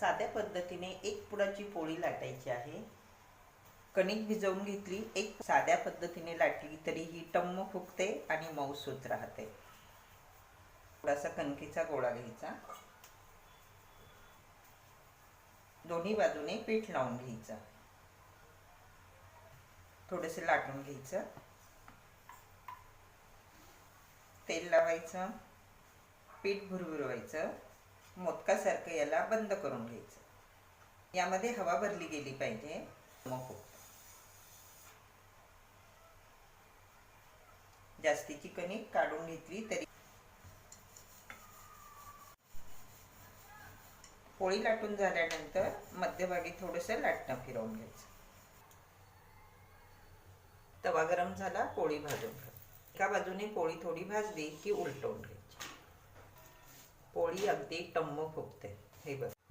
साध्या पद्धतीने एक पुडाची पोळी लाटायची आहे. कणिक भिजवून घेतली एक साध्या पद्धतीने लाटली तरी ही टम्म फुगते आणि मऊसूत राहते. थोडासा कणकीचा गोळा घ्यायचा. दोन्ही बाजूने पीठ लावून घ्यायचं. थोडेसे लाटून घ्यायचं. तेल लावायचं. पीठ भुरभुरवायचं. मोदकासारखं याला बंद करून घ्यायचं. यामध्ये हवा भरली गेली पाहिजे. मग जास्तीची कणिक काढून घेतली तरी. पोळी लाटून झाल्यानंतर मध्यभागी थोडंसं लाटणं फिरवून घ्यायचं. तवा गरम झाला पोळी भाजून एका बाजूने पोळी थोडी भाजली की उलटवून घ्यायची पोळी अगदी टम्म फुगते. हे बघ.